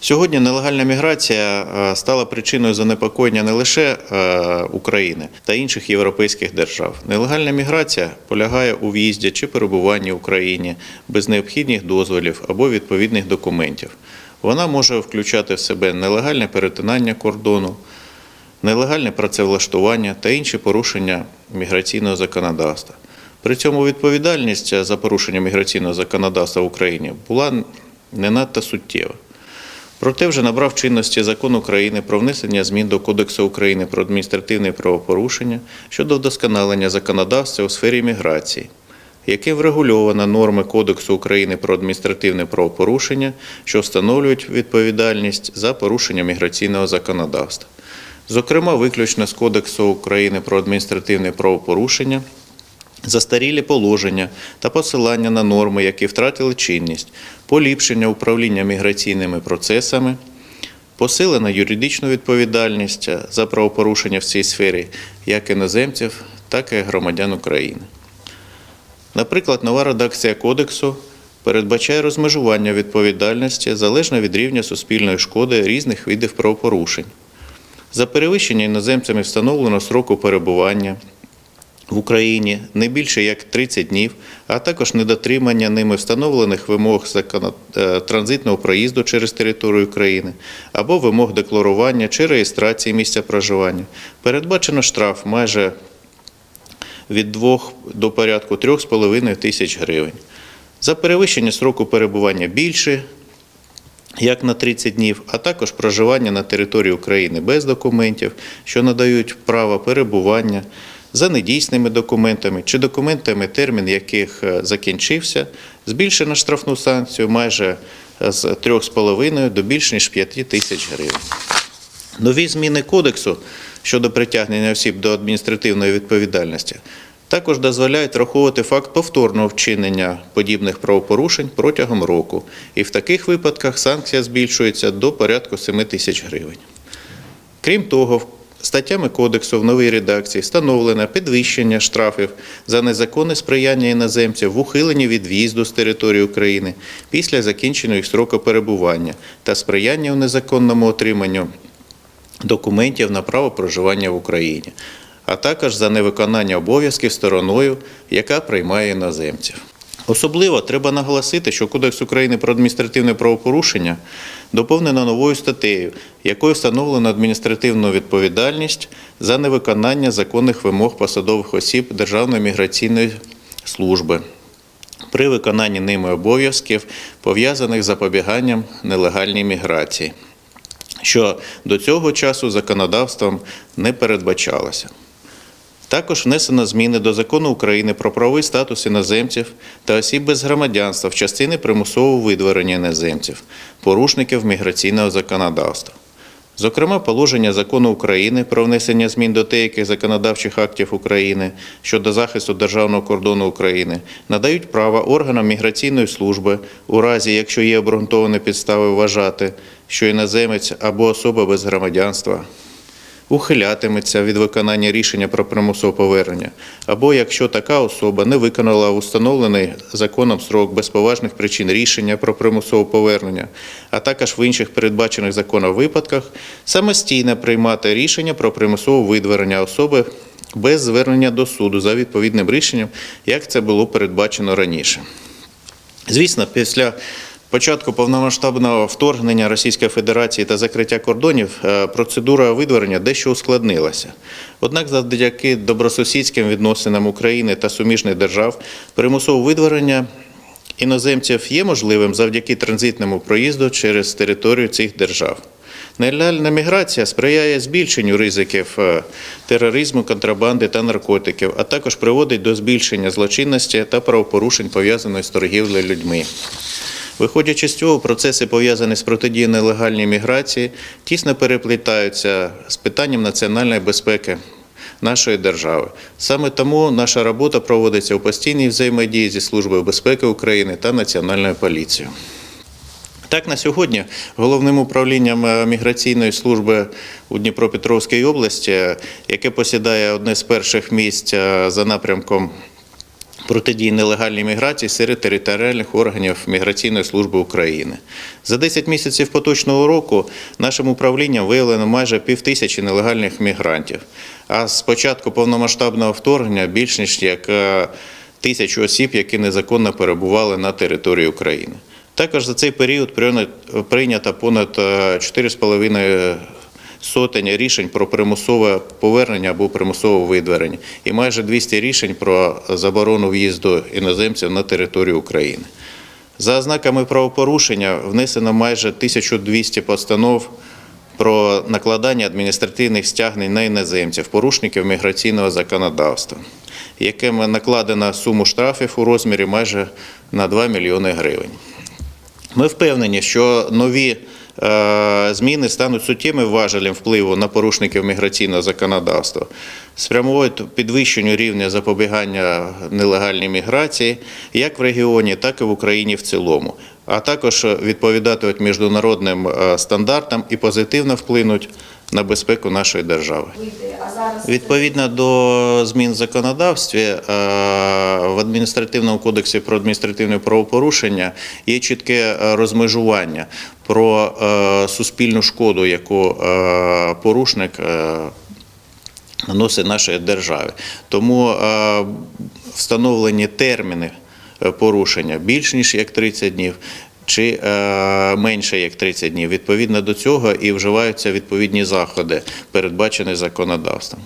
Сьогодні нелегальна міграція е, стала причиною занепокоєння не лише е, України та інших європейських держав. Нелегальна міграція полягає у в'їзді чи перебуванні в Україні без необхідних дозволів або відповідних документів. Вона може включати в себе нелегальне перетинання кордону, нелегальне працевлаштування та інші порушення міграційного законодавства. При цьому відповідальність за порушення міграційного законодавства в Україні була не надто суттєва. Проте вже набрав чинності закон України про внесення змін до Кодексу України про адміністративне правопорушення щодо вдосконалення законодавства у сфері міграції, яким врегульовано норми Кодексу України про адміністративне правопорушення, що встановлюють відповідальність за порушення міграційного законодавства. Зокрема, виключно з Кодексу України про адміністративне правопорушення застарілі положення та посилання на норми, які втратили чинність, поліпшення управління міграційними процесами, посилена юридичну відповідальність за правопорушення в цій сфері як іноземців, так і громадян України. Наприклад, нова редакція кодексу передбачає розмежування відповідальності залежно від рівня суспільної шкоди різних видів правопорушень. За перевищення іноземцями встановлено сроку перебування в Україні не більше як 30 днів, а також недотримання ними встановлених вимог е, транзитного проїзду через територію України або вимог декларування чи реєстрації місця проживання. Передбачено штраф майже від 2 до порядку 3,5 тисяч гривень. За перевищення сроку перебування більше як на 30 днів, а також проживання на території України без документів, що надають право перебування за недійсними документами чи документами, термін яких е, закінчився, збільшено штрафну санкцію майже е, з 3,5 до більш ніж 5 тисяч гривень. Нові зміни кодексу щодо притягнення осіб до адміністративної відповідальності також дозволяють рахувати факт повторного вчинення подібних правопорушень протягом року, і в таких випадках санкція збільшується до порядку 7 тисяч гривень. Крім того, статтями кодексу в новій редакції встановлено підвищення штрафів за незаконне сприяння іноземців в ухиленні від в'їзду з території України після закінчення їх строку перебування та сприяння у незаконному отриманню документів на право проживання в Україні, а також за невиконання обов'язків стороною, яка приймає іноземців. Особливо треба наголосити, що Кодекс України про адміністративне правопорушення доповнено новою статтею, якою встановлено адміністративну відповідальність за невиконання законних вимог посадових осіб Державної міграційної служби при виконанні ними обов'язків, пов'язаних з запобіганням нелегальній міграції, що до цього часу законодавством не передбачалося. Також внесено зміни до закону України про правовий статус іноземців та осіб без громадянства в частини примусового видворення іноземців, порушників міграційного законодавства. Зокрема, положення закону України про внесення змін до деяких законодавчих актів України щодо захисту державного кордону України надають право органам міграційної служби у разі, якщо є обґрунтовані підстави вважати, що іноземець або особа без громадянства ухилятиметься від виконання рішення про примусове повернення, або якщо така особа не виконала установлений законом строк без поважних причин рішення про примусове повернення, а також в інших передбачених законом випадках, самостійно приймати рішення про примусове видворення особи без звернення до суду за відповідним рішенням, як це було передбачено раніше. Звісно, після початку повномасштабного вторгнення Російської Федерації та закриття кордонів е, процедура видворення дещо ускладнилася. Однак, завдяки добросусідським відносинам України та суміжних держав, примусове видворення іноземців є можливим завдяки транзитному проїзду через територію цих держав. Нелегальна міграція сприяє збільшенню ризиків е, тероризму, контрабанди та наркотиків, а також приводить до збільшення злочинності та правопорушень, пов'язаних з торгівлею людьми. Виходячи з цього, процеси, пов'язані з протидією нелегальній міграції, тісно переплітаються з питанням національної безпеки нашої держави. Саме тому наша робота проводиться у постійній взаємодії зі Службою безпеки України та Національною поліцією. Так, на сьогодні головним управлінням е, міграційної служби у Дніпропетровській області, яке посідає одне з перших місць е, за напрямком протидії нелегальній міграції серед територіальних органів Міграційної служби України. За 10 місяців поточного року нашим управлінням виявлено майже півтисячі нелегальних мігрантів. А з початку повномасштабного вторгнення більш ніж як е, тисячу осіб, які незаконно перебували на території України. Також за цей період прийня- прийнято понад е, 4,5 сотень рішень про примусове повернення або примусове видворення і майже 200 рішень про заборону в'їзду іноземців на територію України. За ознаками правопорушення внесено майже 1200 постанов про накладання адміністративних стягнень на іноземців, порушників міграційного законодавства, якими накладено суму штрафів у розмірі майже на 2 мільйони гривень. Ми впевнені, що нові зміни стануть суттєвим важелем впливу на порушників міграційного законодавства, спрямують підвищенню рівня запобігання нелегальній міграції як в регіоні, так і в Україні в цілому, а також відповідатимуть міжнародним е, стандартам і позитивно вплинуть на безпеку нашої держави. Відповідно до змін в законодавстві е, в адміністративному кодексі про адміністративне правопорушення є чітке е, розмежування про е, суспільну шкоду, яку порушник наносить нашій державі. Тому встановлені терміни порушення більш ніж як 30 днів. Чи е, менше як 30 днів відповідно до цього і вживаються відповідні заходи, передбачені законодавством.